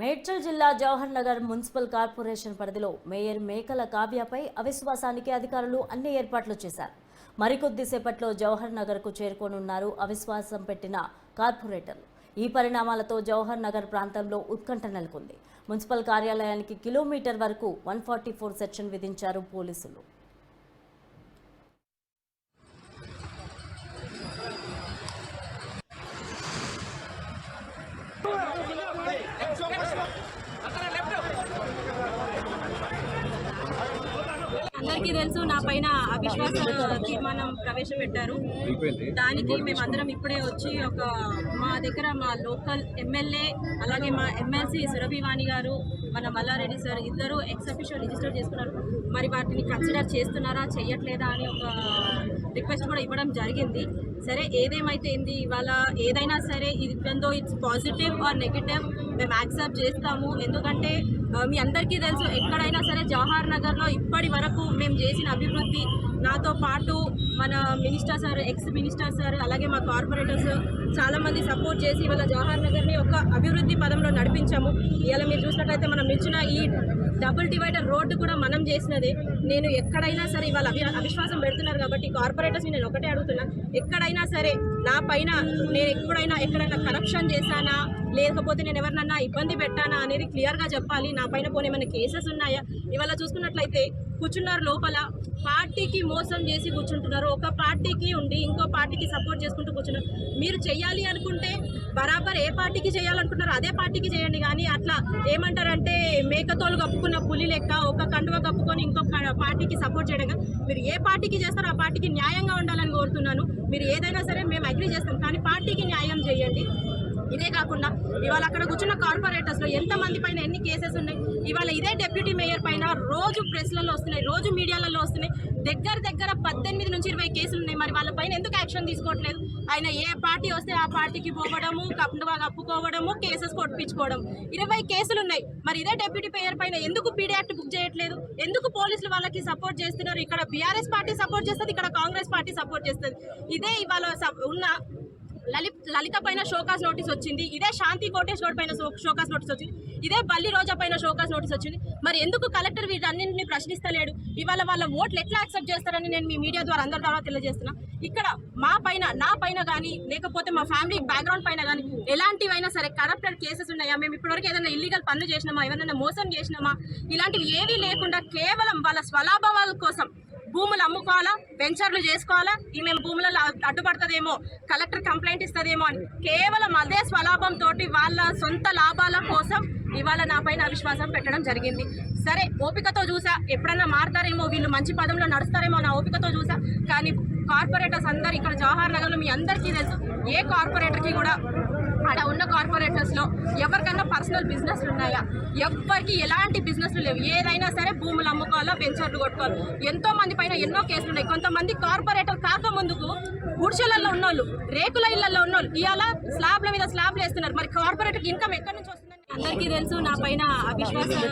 మేడ్చల్ జిల్లా Jawahar Nagar municipal corporation పరిధిలో mayor Mekala కావ్యపై అవిశ్వాసానికి అధికారులు అన్ని ఏర్పాట్లు చేశారు. మరికొద్దిసేపట్లో జవహర్ నగర్కు చేరుకోనున్నారు అవిశ్వాసం పెట్టిన కార్పొరేటర్లు. ఈ పరిణామాలతో జవహర్ నగర్ ప్రాంతంలో ఉత్కంఠ నెలకొంది. మున్సిపల్ కార్యాలయానికి కిలోమీటర్ వరకు వన్ ఫార్టీ ఫోర్ సెక్షన్ విధించారు పోలీసులు. అందరికీ తెలుసు నా పైన అవిశ్వాస తీర్మానం ప్రవేశపెట్టారు. దానికి మేమందరం ఇప్పుడే వచ్చి ఒక మా దగ్గర మా లోకల్ ఎమ్మెల్యే అలాగే మా ఎమ్మెల్సీ సురభివాణి గారు మన మల్లారెడ్డి సార్ ఇద్దరు ఎక్స్ అఫీషియల్ రిజిస్టర్ చేసుకున్నారు. మరి వాటిని కన్సిడర్ చేస్తున్నారా చేయట్లేదా అని ఒక రిక్వెస్ట్ కూడా ఇవ్వడం జరిగింది. సరే ఏదేమైతే ఏంది ఇవాళ ఏదైనా సరే ఇదో ఇట్స్ పాజిటివ్ ఆర్ నెగిటివ్ మేము యాక్సెప్ట్ చేస్తాము. ఎందుకంటే మీ అందరికీ తెలుసు ఎక్కడైనా సరే జవహర్ నగర్లో ఇప్పటి వరకు మేము చేసిన అభివృద్ధి నాతో పాటు మన minister sir ex minister sir అలాగే మా కార్పొరేటర్స్ చాలామంది సపోర్ట్ చేసి ఇవాళ జవహర్ నగర్ని ఒక అభివృద్ధి పదంలో నడిపించాము. ఇవాళ మీరు చూసినట్లయితే మనం నిలిచిన ఈ డబుల్ డివైడర్ రోడ్డు కూడా మనం చేసినదే. నేను ఎక్కడైనా సరే ఇవాళ అవి అవిశ్వాసం పెడుతున్నారు కాబట్టి కార్పొరేటర్స్ని నేను ఒకటే అడుగుతున్నా. ఎక్కడైనా సరే నా పైన నేను ఎప్పుడైనా ఎక్కడైనా కరప్షన్ చేశానా? లేకపోతే నేను ఎవరినన్నా ఇబ్బంది పెట్టానా అనేది క్లియర్గా చెప్పాలి. నా పైన పోనీ ఏమైనా కేసెస్ ఉన్నాయా? ఇవాళ చూసుకున్నట్లయితే కూర్చున్నారు లోపల. పార్టీకి మోసం చేసి కూర్చుంటున్నారు. ఒక పార్టీకి ఉండి ఇంకో పార్టీకి సపోర్ట్ చేసుకుంటూ కూర్చున్నారు. మీరు చెయ్యాలి అనుకుంటే బరాబర్ ఏ పార్టీకి చేయాలనుకుంటున్నారు అదే పార్టీకి చేయండి. కానీ అట్లా ఏమంటారంటే మేకతోలు కప్పుకున్న పులి లెక్క ఒక కండువ కప్పుకొని ఇంకొక పార్టీకి సపోర్ట్ చేయడం మీరు ఏ పార్టీకి చేస్తారో ఆ పార్టీకి న్యాయంగా ఉండాలని కోరుతున్నాను. మీరు ఏదైనా సరే మేము అగ్రి చేస్తాం. కానీ పార్టీకి న్యాయం చేయండి. ఇదే కాకుండా ఇవాళ అక్కడ కూర్చున్న కార్పొరేటర్స్లో ఎంత మంది పైన ఎన్ని కేసెస్ ఉన్నాయి? ఇవాళ ఇదే డెప్యూటీ మేయర్ పైన రోజు ప్రెస్లలో వస్తున్నాయి రోజు మీడియాలలో వస్తున్నాయి. దగ్గర దగ్గర పద్దెనిమిది నుంచి ఇరవై కేసులు ఉన్నాయి. మరి వాళ్ళ పైన ఎందుకు యాక్షన్ తీసుకోవట్లేదు? ఆయన ఏ పార్టీ వస్తే ఆ పార్టీకి పోవడము కప్పుగా కప్పుకోవడము కేసెస్ కొట్టించుకోవడం. ఇరవై కేసులు ఉన్నాయి. మరి ఇదే డెప్యూటీ మేయర్ పైన ఎందుకు పీడీ యాక్ట్ బుక్ చేయట్లేదు? ఎందుకు పోలీసులు వాళ్ళకి సపోర్ట్ చేస్తున్నారు? ఇక్కడ బీఆర్ఎస్ పార్టీ సపోర్ట్ చేస్తుంది ఇక్కడ కాంగ్రెస్ పార్టీ సపోర్ట్ చేస్తుంది. ఇదే ఇవాళ ఉన్న లలిత్ లలిత పైన షోకాస్ నోటీస్ వచ్చింది ఇదే శాంతి కోటేష్ గౌడ్ పైన షోకాస్ నోటీస్ వచ్చింది ఇదే బల్లి రోజా పైన షోకాస్ నోటీస్ వచ్చింది. మరి ఎందుకు కలెక్టర్ వీటన్నింటిని ప్రశ్నిస్తలేడు? ఇవాళ వాళ్ళ ఓట్లు ఎట్లా యాక్సెప్ట్ చేస్తారని నేను మీ మీడియా ద్వారా అందరి ద్వారా తెలియజేస్తున్నా. ఇక్కడ మా పైన నా పైన కానీ లేకపోతే మా ఫ్యామిలీ బ్యాక్గ్రౌండ్ పైన కానీ ఎలాంటివైనా సరే కరప్టెడ్ కేసెస్ ఉన్నాయా? మేము ఇప్పటివరకు ఏదైనా ఇల్లీగల్ పనులు చేసినామా? ఏదైనా మోసం చేసినామా? ఇలాంటివి ఏవీ లేకుండా కేవలం వాళ్ళ స్వలాభాల కోసం భూములు అమ్ముకోవాలా? వెంచర్లు చేసుకోవాలా? ఈ మేము భూములలో అడ్డుపడుతుందేమో కలెక్టర్ కంప్లైంట్ ఇస్తుందేమో అని. కేవలం అదే స్వలాభం తోటి వాళ్ళ సొంత లాభాల కోసం ఇవాళ నా పైన అవిశ్వాసం పెట్టడం జరిగింది. సరే ఓపికతో చూసా. ఎప్పుడన్నా మారుతారేమో వీళ్ళు మంచి పదంలో నడుస్తారేమో నా ఓపికతో చూసా. కానీ కార్పొరేటర్స్ అందరు ఇక్కడ జవహర్ నగర్లో మీ అందరికీ తెలుసు. ఏ కార్పొరేటర్కి కూడా అక్కడ ఉన్న కార్పొరేటర్స్లో ఎవరికన్నా ఎవరికైనా పర్సనల్ బిజినెస్లు ఉన్నాయా? ఎవరికి ఎలాంటి బిజినెస్లు లేవు. ఏదైనా సరే భూములు అమ్ముకోవాలా వెంచర్లు కొట్టుకోవాలి. ఎంతో మంది పైన ఎన్నో కేసులు ఉన్నాయి. కొంతమంది కార్పొరేటర్ కాక ముందుకు గుడిసెలలో ఉన్నోళ్ళు రేకుల ఇళ్ళలో ఉన్నోళ్ళు ఇవాళ స్లాబ్ల మీద స్లాబ్లు వేస్తున్నారు. మరి కార్పొరేటర్ ఇన్కమ్ ఎక్కడి నుంచి వస్తుందని అందరికీ తెలుసు నా పైన అవిశ్వాసం